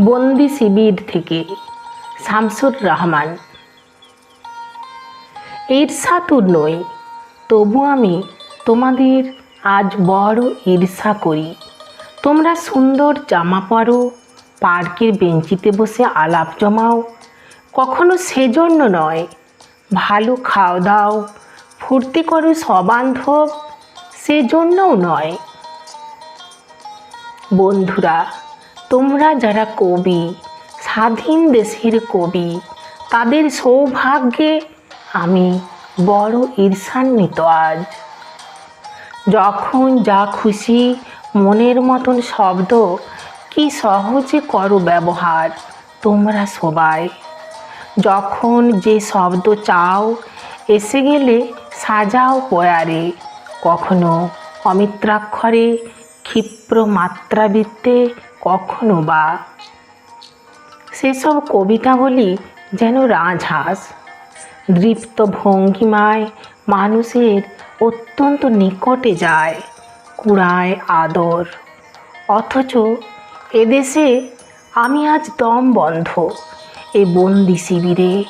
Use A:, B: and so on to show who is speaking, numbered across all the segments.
A: বন্দি শিবির থেকে। শামসুর রহমান। ঈর্ষা তো নই, তবু আমি তোমাদের আজ বড় ঈর্ষা করি। তোমরা সুন্দর জামা পরো, পার্কের বেঞ্চিতে বসে আলাপ জমাও। কখনো সেজন্য নয়, ভালো খাও দাও, ফুর্তি করো সবান্ধব, সেজন্যও নয়। বন্ধুরা তোমরা যারা কবি, স্বাধীন দেশের কবি, তাদের সৌভাগ্যে আমি বড় ঈর্ষান্বিত আজ। যখন যা খুশি মনের মতন শব্দ, কি সহজে করো ব্যবহার তোমরা সবাই। যখন যে শব্দ চাও, এসে গেলে সাজাও পয়ারে, কখনো অমিত্রাক্ষরে ক্ষিপ্র মাত্রাবৃত্তে কখনো বা সেসব কবিতাগুলি যেন রাজহাঁস, দৃপ্ত ভঙ্গিমায় মানুষের অত্যন্ত নিকটে যায় কুড়ায় আদর। অথচ এদেশে আমি আজ দম বন্ধ এ বন্দি শিবিরে।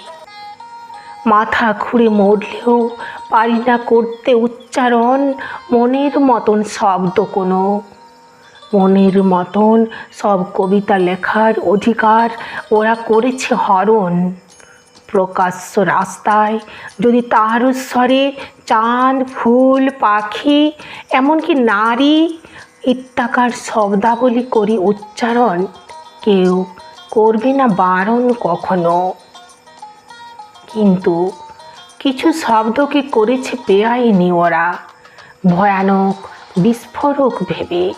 A: মাথা খুঁড়ে মরলেও পারি না করতে উচ্চারণ মনের মতন শব্দ কোনো। মনের মতন সব কবিতা লেখার অধিকার ওরা করেছে হরণ। প্রকাশ্য রাস্তায় যদি তাহার স্বরে চাঁদ, ফুল, পাখি, এমনকি নারী ইত্যাকার শব্দাবলী করি উচ্চারণ, কেউ করবে না বারণ কখনো। কিন্তু কিছু শব্দকে করেছে বেআইনি ওরা? ভয়ানক, বিস্ফোরক ভেবে।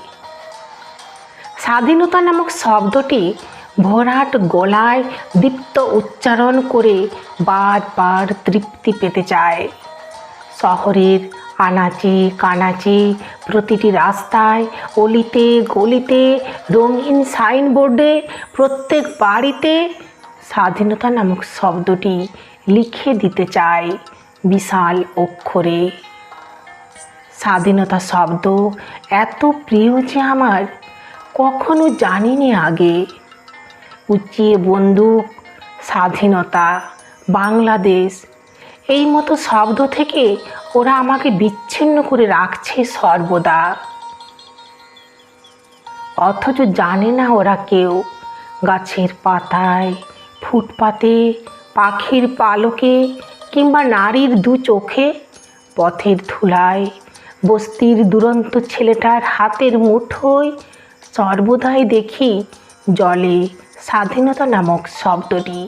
A: স্বাধীনতা নামক শব্দটি ভরাট গলায় দীপ্ত উচ্চারণ করে বারবার তৃপ্তি পেতে চায়। শহরের আনাচে কানাচে প্রতিটি রাস্তায়, অলিতে গলিতে, রঙিন সাইনবোর্ডে প্রত্যেক বাড়িতে স্বাধীনতা নামক শব্দটি লিখে দিতে চায় বিশাল অক্ষরে। স্বাধীনতা শব্দ এত প্রিয় যে আমার কখনো জানিনি আগে। উঁচিয়ে বন্দুক, স্বাধীনতা, বাংলাদেশ, এই মতো শব্দ থেকে ওরা আমাকে বিচ্ছিন্ন করে রাখছে সর্বদা। অথচ জানে না ওরা কেউ গাছের পাতায় ফুটপাতে, পাখির পালকে কিংবা নারীর দু চোখে, পথের ধুলায়, বস্তির দুরন্ত ছেলেটার হাতের মুঠোয় সর্বদাই দেখি জলে স্বাধীনতা নামক শব্দটি।